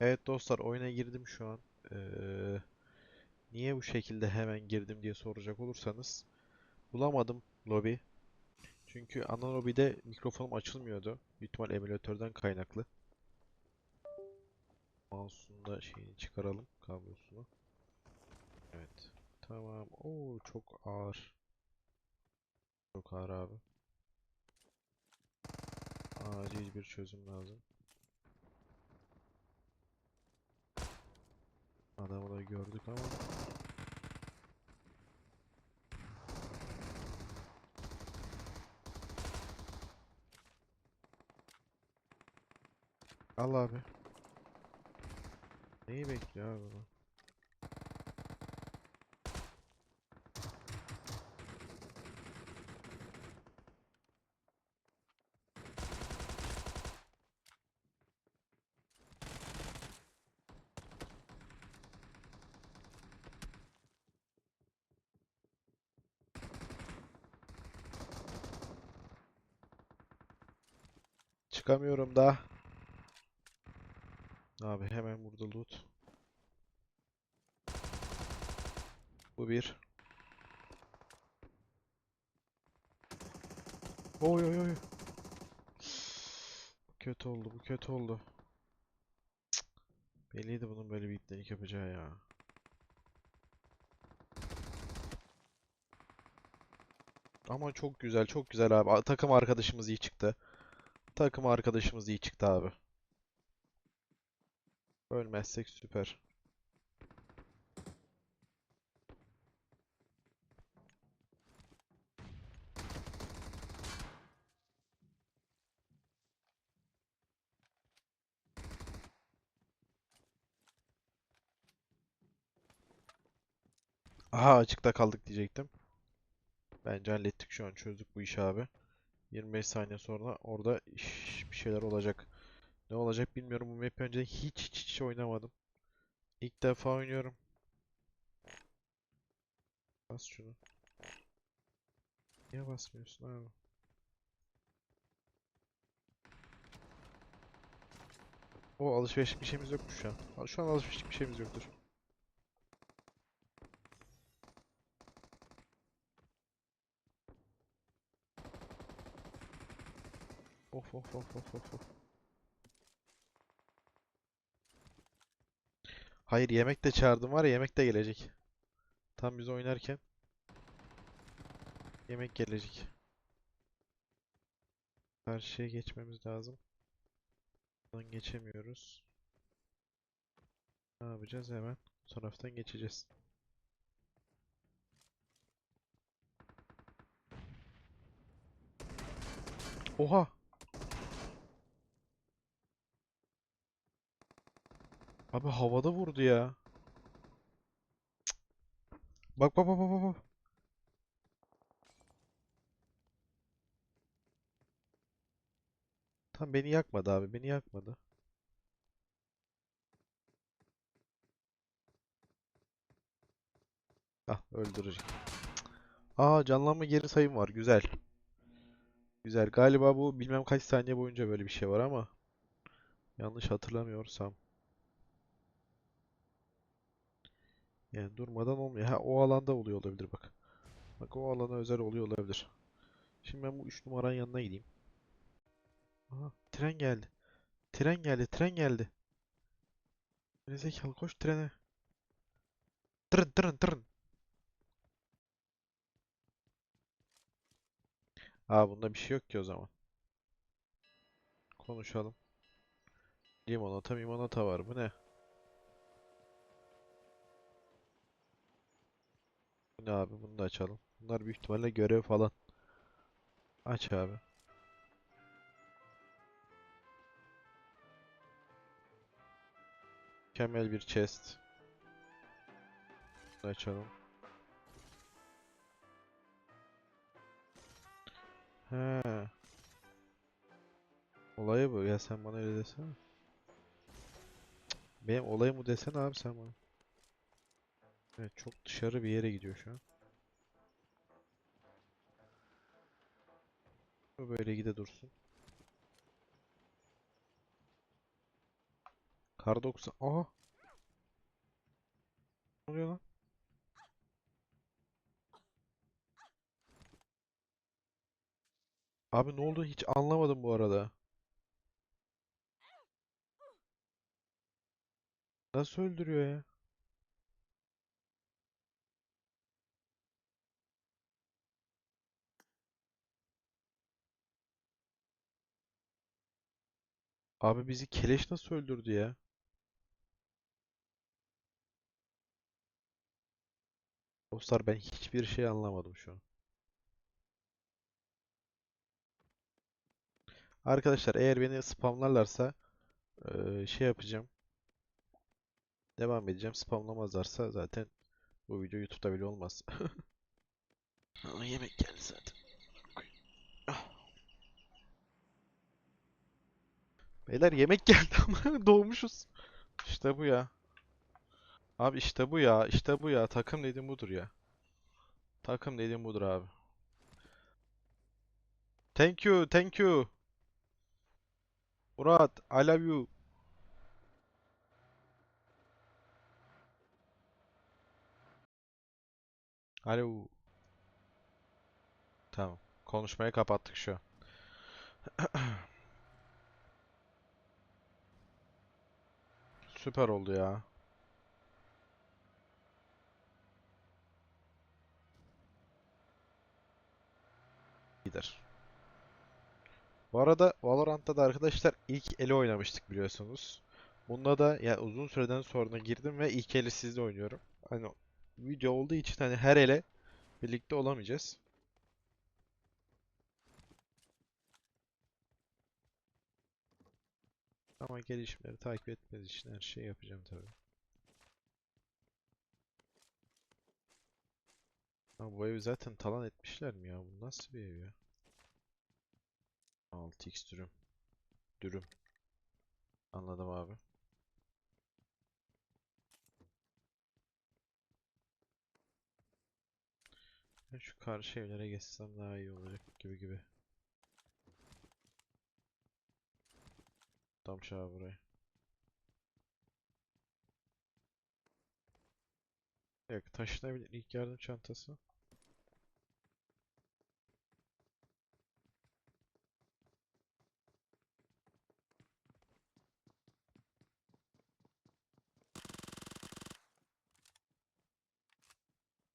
Evet dostlar oyuna girdim şu an. Ee, niye bu şekilde hemen girdim diye soracak olursanız bulamadım lobi. Çünkü ana lobide mikrofonum açılmıyordu. Büyük ihtimal emülatörden kaynaklı. Mouse'un da şeyini çıkaralım kablosunu. Evet. Tamam. Oo çok ağır. Çok ağır abi. Acil bir çözüm lazım. Adamı da gördük ama Al abi. Neyi bekliyor abi bu? Çıkamıyorum da. Abi hemen burada loot. Bu bir. Oy oy oy. Kötü oldu, bu kötü oldu. Cık. Belliydi bunun böyle bir ipnelik yapacağı ya. Ama çok güzel, çok güzel abi. Takım arkadaşımız iyi çıktı. Takım arkadaşımız iyi çıktı abi. Ölmezsek süper. Aha açıkta kaldık diyecektim. Bence hallettik şu an çözdük bu işi abi. 25 saniye sonra orada iş, bir şeyler olacak. Ne olacak bilmiyorum. Bu map'i önceden hiç hiç hiç oynamadım. İlk defa oynuyorum. Bas şunu. Niye basmıyorsun abi? O alışverişlik bir şeyimiz yokmuş şu an. Şu an alışverişlik bir şeyimiz yoktur. Of of of of of of. Hayır yemek de çağırdım var ya yemek de gelecek. Tam biz oynarken yemek gelecek. Karşıya geçmemiz lazım. Buradan geçemiyoruz. Ne yapacağız hemen? Bu taraftan geçeceğiz. Oha! Abi havada vurdu ya. Bak bak bak bak. bak. Tam beni yakmadı abi. Beni yakmadı. Ah öldürecek. Aa canlanma geri sayım var. Güzel. Güzel. Galiba bu bilmem kaç saniye boyunca böyle bir şey var ama yanlış hatırlamıyorsam. Yani durmadan olmuyor. Ha o alanda oluyor olabilir bak. Bak o alana özel oluyor olabilir. Şimdi ben bu 3 numaranın yanına gideyim. Aha tren geldi. Tren geldi. Tren geldi. Gerizekalı koş trene. Tırın tırın tırın. Aa bunda bir şey yok ki o zaman. Konuşalım. Limonata limonata var. Bu ne? Bu ne abi? Bunu da açalım. Bunlar büyük ihtimalle görev falan. Aç abi. Mükemmel bir chest. Bunu açalım. He. Olayı bu. Ya sen bana öyle desene. Benim olayım bu desene abi sen bana. Evet çok dışarı bir yere gidiyor şu an. Böyle gide dursun. Kar 90. Aha. Ne oluyor lan? Abi ne oldu hiç anlamadım bu arada. Nasıl öldürüyor ya? Abi bizi keleş nasıl öldürdü ya? Dostlar ben hiçbir şey anlamadım şu an. Arkadaşlar eğer beni spamlarlarsa şey yapacağım. Devam edeceğim. Spamlamazlarsa zaten bu video YouTube'da bile olmaz. Yemek geldi zaten. Beyler yemek geldi ama doğmuşuz. İşte bu ya. Abi işte bu ya. İşte bu ya. Takım dediğim budur ya. Takım dediğim budur abi. Thank you, thank you. Murat, I love you. Alo. Tamam. Konuşmayı kapattık şu an. Süper oldu ya. Gider. Bu arada Valorant'ta da arkadaşlar ilk eli oynamıştık biliyorsunuz. Bunda da ya uzun süreden sonra girdim ve ilk eli sizle oynuyorum. Hani video olduğu için hani her ele birlikte olamayacağız. Ama gelişmeleri takip etmeniz için her şeyi yapacağım tabii. Ha, bu evi zaten talan etmişler mi ya? Bu nasıl bir ev ya? 6x dürüm. Dürüm. Anladım abi. Ben şu karşı evlere geçsem daha iyi olacak gibi gibi. Tam çağı buraya. Yok taşınabilir ilk yardım çantası.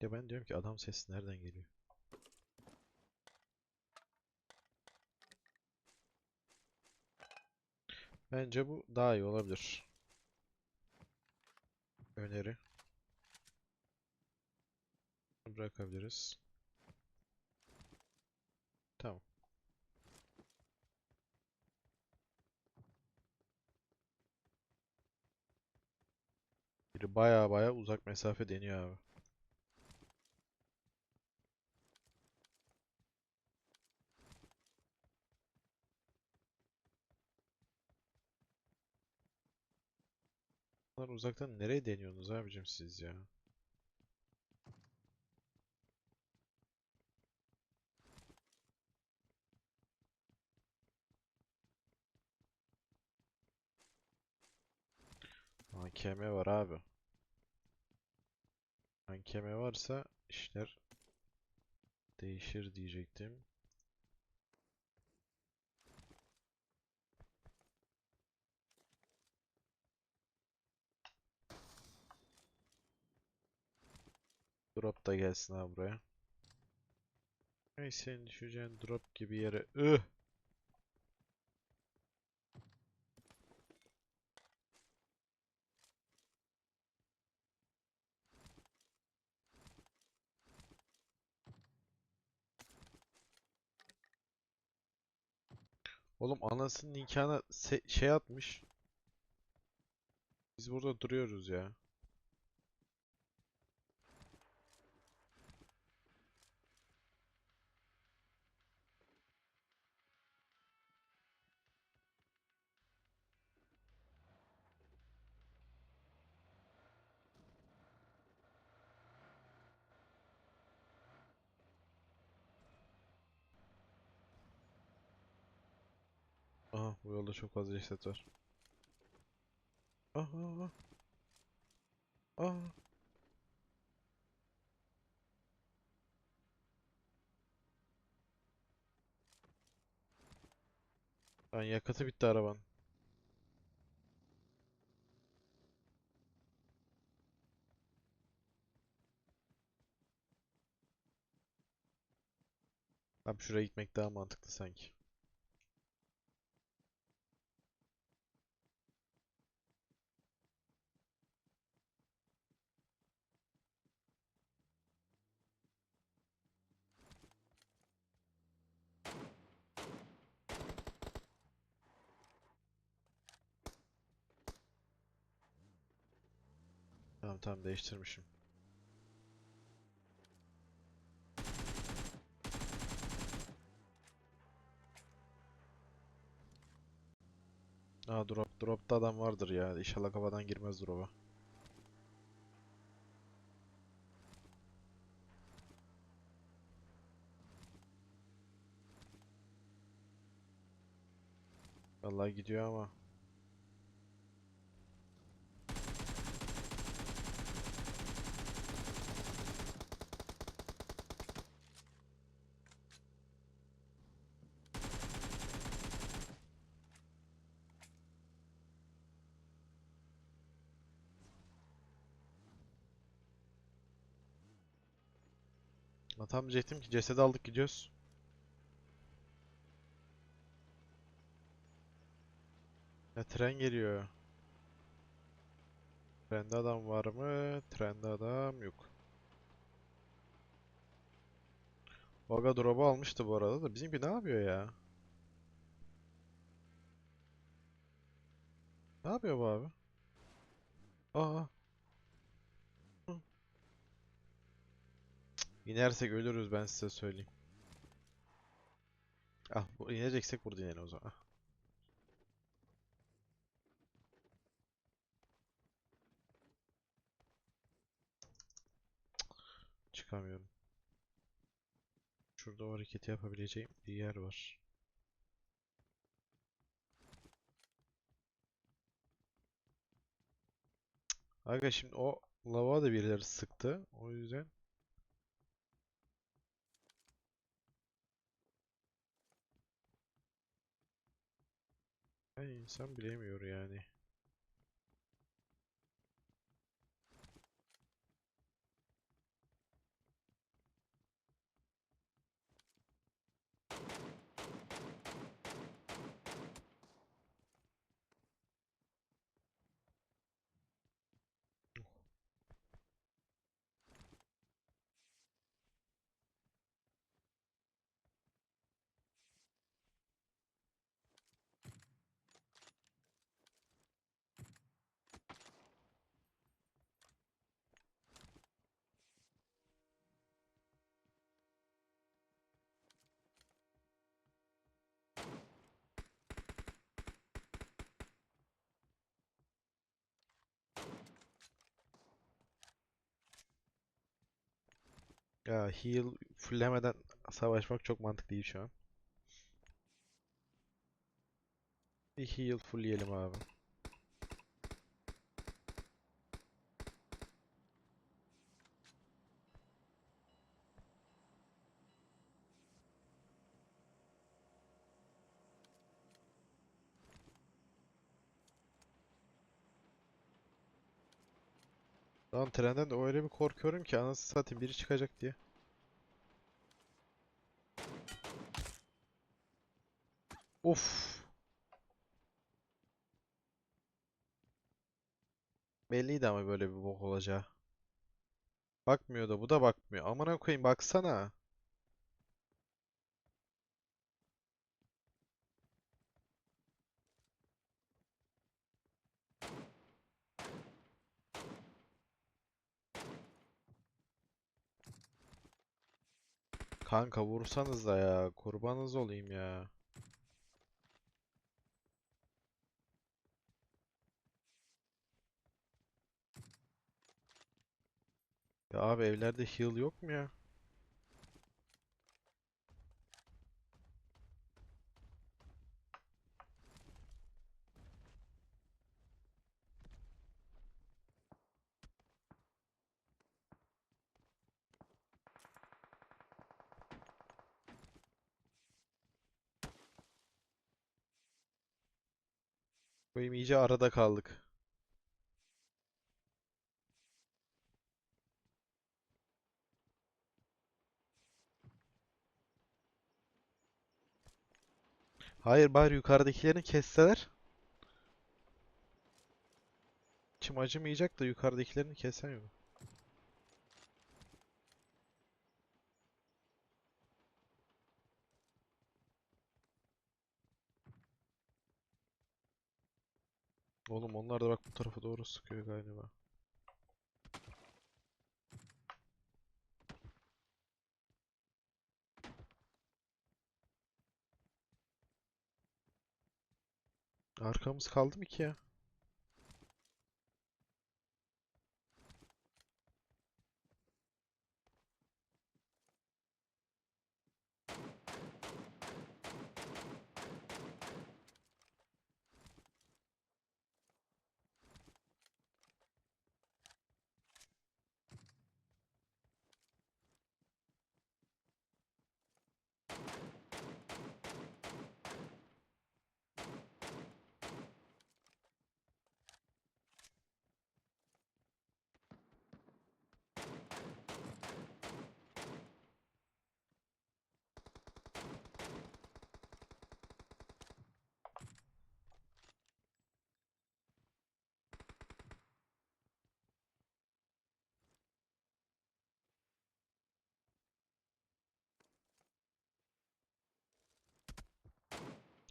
Ya ben diyorum ki adam sesi nereden geliyor? Bence bu daha iyi olabilir. Öneri. Bırakabiliriz. Tamam. Biri baya baya uzak mesafe deniyor abi. Bunlar uzaktan nereye deniyorsunuz abicim siz ya? AKM var abi. AKM varsa işler değişir diyecektim. Drop da gelsin abi buraya. Ay senin düşeceğin drop gibi yere. Üh! Oğlum anasının nikahına şey atmış. Biz burada duruyoruz ya. Aha bu yolda çok fazla ceset var. Aha. Aa. Lan yakıtı bitti arabanın. Abi şuraya gitmek daha mantıklı sanki. Tamam tamam değiştirmişim. Aa drop dropta adam vardır ya. İnşallah kafadan girmez drop'a. Vallahi gidiyor ama. Ha, tam diyecektim ki cesedi aldık gidiyoruz. Ya tren geliyor. Trende adam var mı? Trende adam yok. Vaga drop'u almıştı bu arada da bizimki ne yapıyor ya? Ne yapıyor bu abi? Aa. İnersek ölürüz ben size söyleyeyim. Ah, bu ineceksek burada inelim o zaman. Çıkamıyorum. Şurada o hareketi yapabileceğim bir yer var. Aga şimdi o lava da birileri sıktı. O yüzden insan bilemiyor yani. Ya heal fullemeden savaşmak çok mantıklı değil şu an. Bir heal fullleyelim abi. Lan trenden de öyle bir korkuyorum ki anasını satayım biri çıkacak diye. Of. Belliydi ama böyle bir bok olacağı. Bakmıyor da bu da bakmıyor. Amına koyayım baksana. Kanka vursanız da ya. Kurbanınız olayım ya. Ya abi evlerde heal yok mu ya? Koyayım iyice arada kaldık. Hayır bari yukarıdakilerini kesseler. İçim acımayacak da yukarıdakilerini kessen Oğlum onlar da bak bu tarafa doğru sıkıyor galiba. Arkamız kaldı mı ki ya?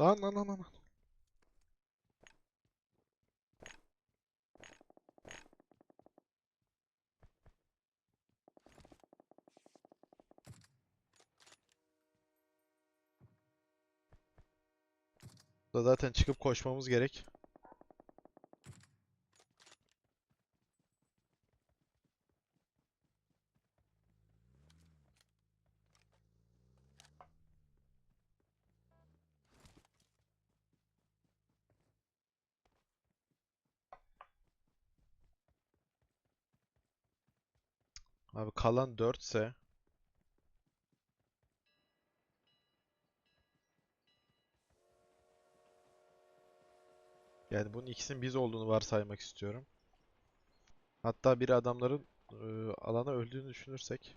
Lan lan lan lan. Da zaten çıkıp koşmamız gerek. Abi kalan 4 ise yani bunun ikisinin biz olduğunu varsaymak istiyorum. Hatta bir adamların e, alana öldüğünü düşünürsek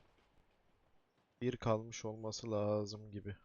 bir kalmış olması lazım gibi.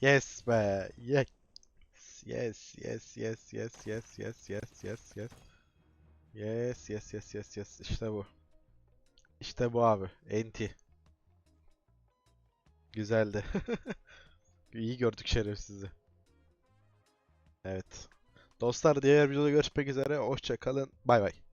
Yes be. Yes. Yes, yes, yes, yes, yes, yes, yes, yes, yes. Yes, yes, yes, yes, yes. İşte bu. İşte bu abi. Enti. Güzeldi. İyi gördük şerefsizi. Evet. Dostlar diğer videoda görüşmek üzere. Hoşça kalın. Bay bay.